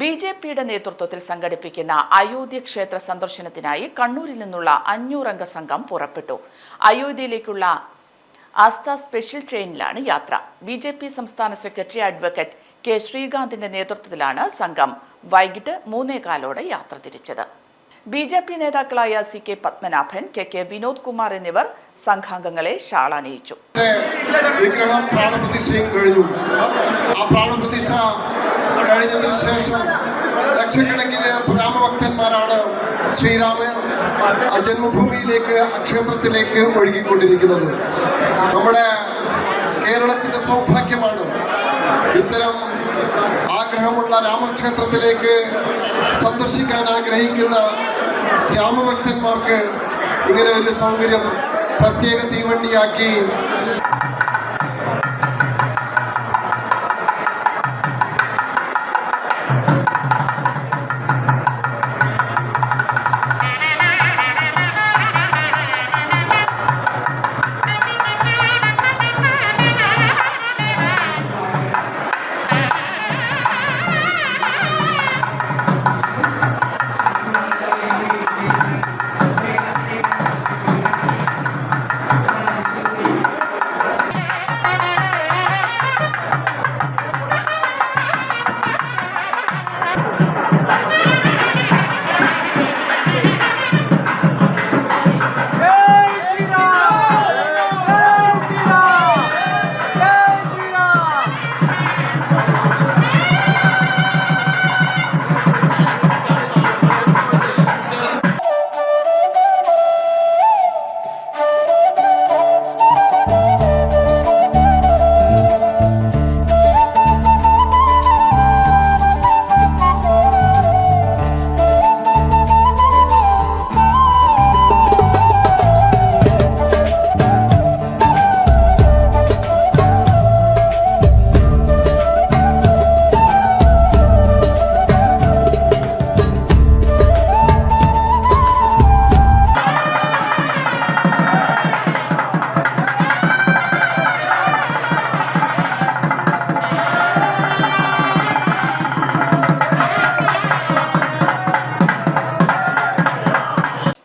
B J പിയുടെ നേതൃത്വത്തിൽ സംഘടിപ്പിക്കുന്ന അയോധ്യ ക്ഷേത്ര സന്ദർശനത്തിനായി കണ്ണൂരിൽ നിന്നുള്ള അഞ്ഞൂറംഗ സംഘം പുറപ്പെട്ടു. അയോധ്യയിലേക്കുള്ള ആസ്ഥ സ്പെഷ്യൽ ട്രെയിനിലാണ് യാത്ര. ബി ജെ പി സംസ്ഥാന സെക്രട്ടറി അഡ്വക്കേറ്റ് കെ ശ്രീകാന്തിന്റെ നേതൃത്വത്തിലാണ് സംഘം വൈകിട്ട് മൂന്നേകാലോടെ യാത്ര തിരിച്ചത്. ബി ജെ പി നേതാക്കളായ C K Padmanabhan K K Vinod Kumar എന്നിവർ സംഘാംഗങ്ങളെ ഷാളണിയിച്ചു വിഗ്രഹം പ്രാണപ്രതിഷ്ഠയും കഴിഞ്ഞു. ആ പ്രാണപ്രതിഷ്ഠ കഴിഞ്ഞതിന് ശേഷം ലക്ഷക്കണക്കിന് രാമഭക്തന്മാരാണ് ശ്രീരാമ ജന്മഭൂമിയിലേക്ക് ക്ഷേത്രത്തിലേക്ക് ഒഴുകിക്കൊണ്ടിരിക്കുന്നത്. നമ്മുടെ കേരളത്തിന്റെ സൗഭാഗ്യമാണ് ഇത്തരം ആഗ്രഹമുള്ള രാമക്ഷേത്രത്തിലേക്ക് സന്ദർശിക്കാൻ ആഗ്രഹിക്കുന്ന രാമഭക്തന്മാർക്ക് ഇങ്ങനെ ഒരു സൗകര്യം പ്രത്യേക തീവണ്ടിയാക്കി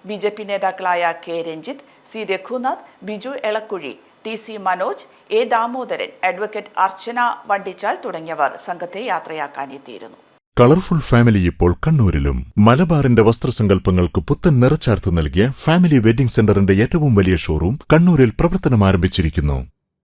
ബി ജെ പി നേതാക്കളായ K Ranjith C Raghunath Biju Elakkuzhi T C Manoj A Damodaran advocate Archana Vandichal തുടങ്ങിയവർ സംഘത്തെ യാത്രയാക്കാനെത്തിയിരുന്നു കളർഫുൾ ഫാമിലി ഇപ്പോൾ കണ്ണൂരിലും. മലബാറിന്റെ വസ്ത്രസങ്കല്പങ്ങൾക്ക് പുത്തൻ നിറച്ചാർത്ത് നൽകിയ ഫാമിലി വെഡിംഗ് സെന്ററിന്റെ ഏറ്റവും വലിയ ഷോറൂം കണ്ണൂരിൽ പ്രവർത്തനം ആരംഭിച്ചിരിക്കുന്നു